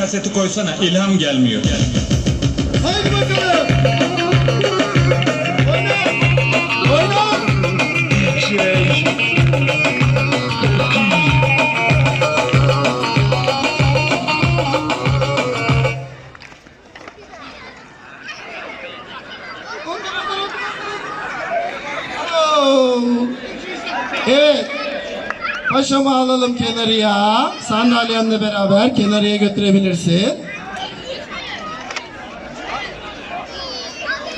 kaseti koysana ilham gelmiyor. Haydi bakalım. Oyna. Oyna. Evet. Paşamı alalım kenarıya. Sandalyenle beraber kenarıya götürebilirsin.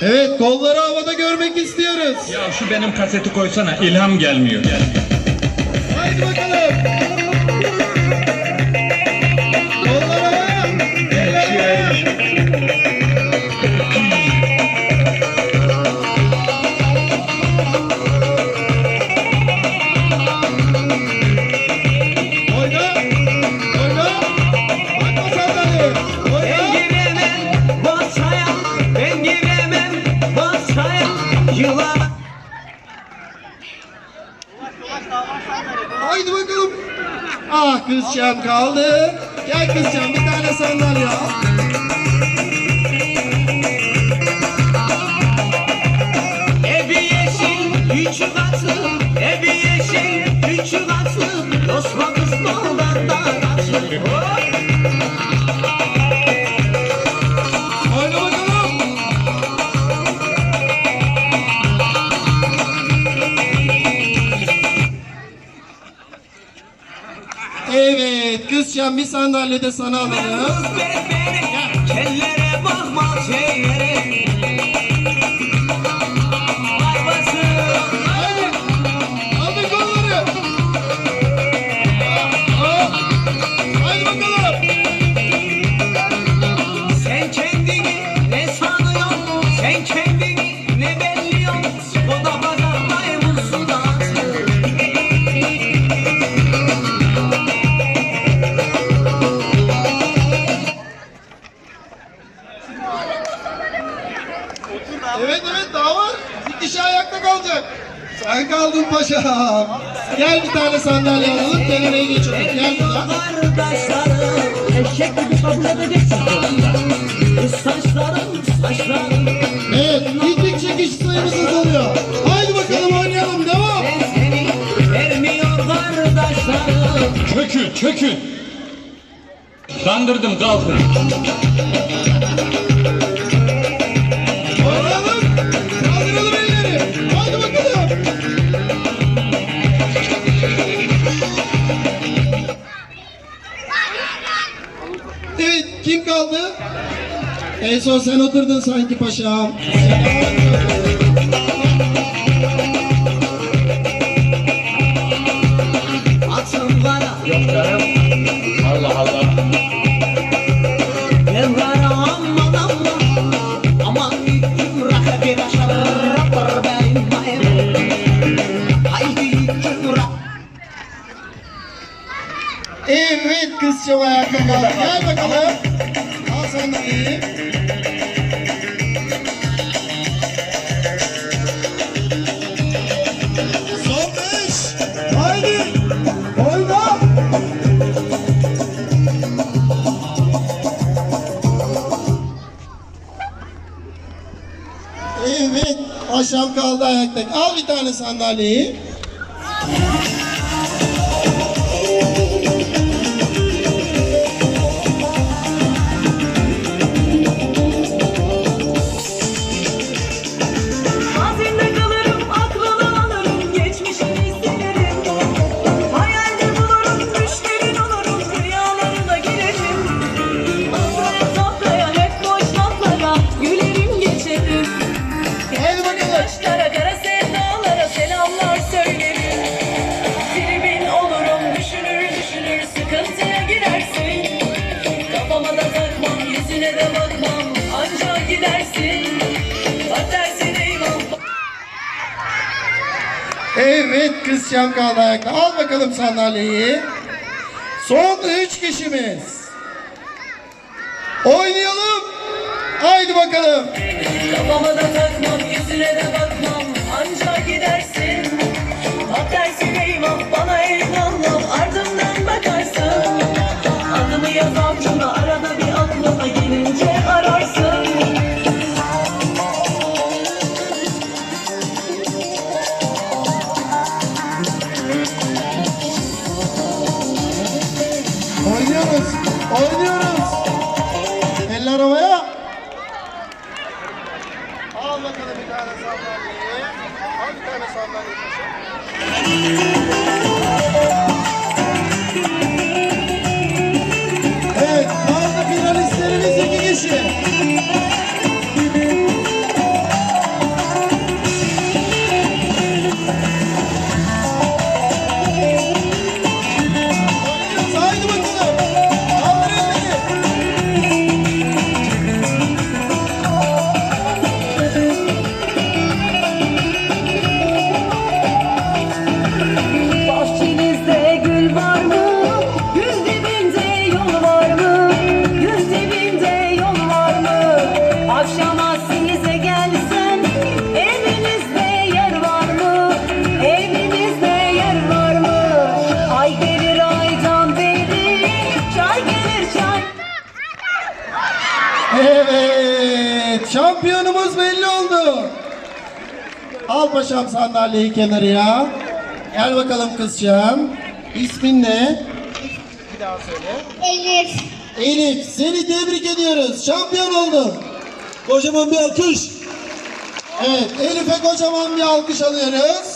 Evet, kolları havada görmek istiyoruz. Ya şu benim kaseti koysana ilham gelmiyor. Haydi bakalım. Kızcağım kaldı. Gel kızcağım bir tane sandalye al. Evet kızcağım bir sandalye de sana alalım. Kız kellere bakma şeylere. Evet evet daha var. Bir kişi ayakta kalacak. Sen kaldın paşam. Gel bir tane sandalye alalım. Kenaraya geç otur. Gel burada. Kardeşlerim eşek gibi kabul edeceksin saçlarım saçlarım Evet, ilk çekiş sayımız oluyor. Haydi bakalım oynayalım, devam. Çökün çökün. Kandırdım kalkın. Kim kaldı? En son sen oturdun sanki paşam. Atın bana Yok canım. Allah Allah. aman bir aşağı benim Haydi Evet kızcağım ayakta kaldı. Gel bakalım. Evet. Aşağı kaldı ayakta. Al bir tane sandalyeyi. Evet kızcağım kaldı ayakta. Al bakalım sandalyeyi. Son üç kişimiz. Oynayalım. Haydi bakalım. Kafama da takmam, yüzüne de bakmam Oynuyoruz. Oynuyoruz. Eller havaya. Al bakalım bir tane sandalyeyi. Al bir tane sandalye Evet, şampiyonumuz belli oldu. Al paşam sandalyeyi kenarıya. Gel bakalım kızcağım. İsmin ne? Bir daha söyle. Elif. Elif, seni tebrik ediyoruz. Şampiyon oldun. Kocaman bir alkış. Evet, Elif'e kocaman bir alkış alıyoruz.